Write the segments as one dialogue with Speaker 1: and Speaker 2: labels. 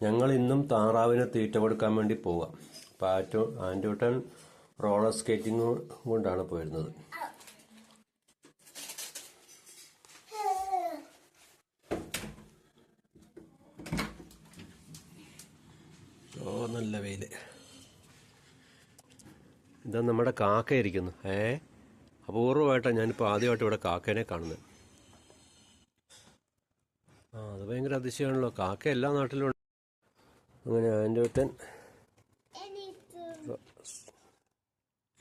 Speaker 1: ഞങ്ങൾ ഇന്നും താറാവിനെ തീറ്റ കൊടുക്കാൻ വേണ്ടി പോവാം. അപ്പോൾ ആറ്റോ റോളർ സ്കേറ്റിംഗ് കൊണ്ടാണ് പോയിരുന്നത്. നല്ല വെയിൽ ഇതാ നമ്മുടെ കാക്ക ഇരിക്കുന്നു ഏ? അപൂർവമായിട്ടാണ് ഞാനിപ്പോൾ ആദ്യമായിട്ട് ഇവിടെ കാക്കേനെ കാണുന്നത്. ആ അത് ഭയങ്കര അതിശയമാണല്ലോ. കാക്ക എല്ലാ നാട്ടിലും അങ്ങനെ ആന്റൂട്ടൻ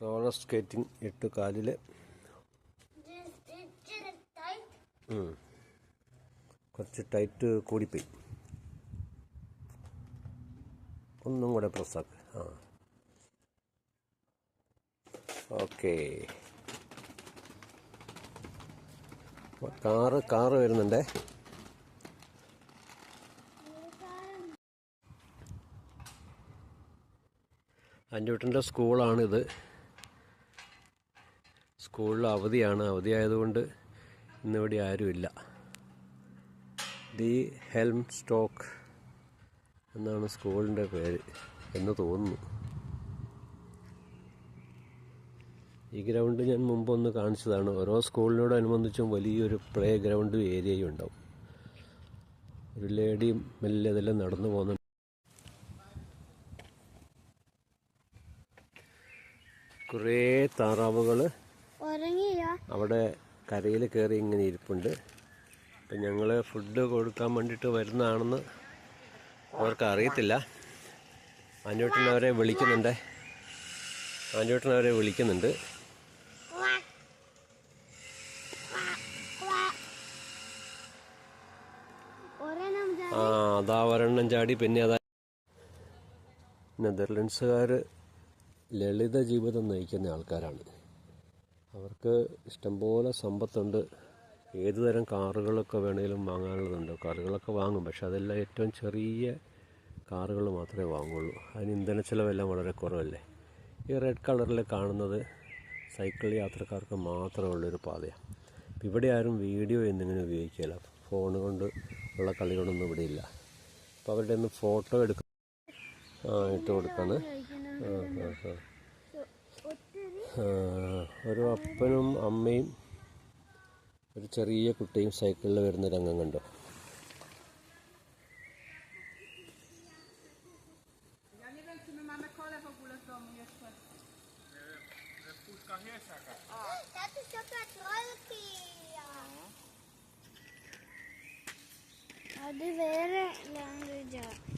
Speaker 1: റോളർ സ്കേറ്റിംഗ് ഇട്ട് കാലിൽ. കുറച്ച് ടൈറ്റ് കൂടിപ്പോയി. ഒന്നും കൂടെ പ്രസ്സാക്ക് ആ. ഓക്കെ കാറ് കാറ് വരുന്നുണ്ടേ? അഞ്ചൂട്ടന്റെ സ്കൂളാണിത്. സ്കൂളിൽ അവധിയാണ്. അവധിയായതുകൊണ്ട് ഇന്നിവിടെ ആരുമില്ല. ദി ഹെൽം സ്റ്റോക്ക് എന്നാണ് സ്കൂളിന്റെ പേര് എന്ന് തോന്നുന്നു. ഈ ഗ്രൗണ്ട് ഞാൻ മുമ്പ് ഒന്ന് കാണിച്ചതാണ്. ഓരോ സ്കൂളിനോടനുബന്ധിച്ചും വലിയൊരു പ്ലേ ഗ്രൗണ്ടും ഏരിയയും ഉണ്ടാവും ഒരു ലേഡിയും മെല്ലെ ഇതെല്ലാം നടന്നു പോകുന്നുണ്ട്. കുറേ താറാവുകൾ അവിടെ കരയിൽ കയറി ഇങ്ങനെ ഇരിപ്പുണ്ട്. അപ്പം ഞങ്ങൾ ഫുഡ് കൊടുക്കാൻ വേണ്ടിയിട്ട് വരുന്നതാണെന്ന് അവർക്ക് അറിയത്തില്ല ആന്റൂട്ടൻ അവരെ വിളിക്കുന്നുണ്ട്. ആന്റൂട്ടൻ അവരെ വിളിക്കുന്നുണ്ട്. ആ അതാ ഒരെണ്ണം ചാടി പിന്നെ അതാ നെതർലൻഡ്സുകാർ ലളിത ജീവിതം നയിക്കുന്ന ആൾക്കാരാണ്. അവർക്ക് ഇഷ്ടംപോലെ സമ്പത്തുണ്ട്. ഏത് തരം കാറുകളൊക്കെ വേണേലും വാങ്ങാനുള്ളതുണ്ട്. കാറുകളൊക്കെ വാങ്ങും. പക്ഷെ അതെല്ലാം ഏറ്റവും ചെറിയ കാറുകൾ മാത്രമേ വാങ്ങുള്ളൂ. അതിന് ഇന്ധന ചിലവെല്ലാം വളരെ കുറവല്ലേ? ഈ റെഡ് കളറിൽ കാണുന്നത് സൈക്കിൾ യാത്രക്കാർക്ക് മാത്രമുള്ളൊരു പാതയാണ്. ഇപ്പം ഇവിടെ ആരും വീഡിയോ എന്നിങ്ങനെ ഉപയോഗിക്കില്ല ഫോൺ കൊണ്ട് ഉള്ള കളികളൊന്നും ഇവിടെ ഇല്ല. അപ്പോൾ അവരുടെ ഒന്ന് ഫോട്ടോ എടുക്കാൻ ഇട്ട് കൊടുക്കാണ്. ഒരു അപ്പനും അമ്മയും ഒരു ചെറിയ കുട്ടിയും സൈക്കിളിൽ വരുന്ന രംഗം കണ്ടോ.
Speaker 2: അത് വേറെ
Speaker 1: ലാംഗ്വേജാണ്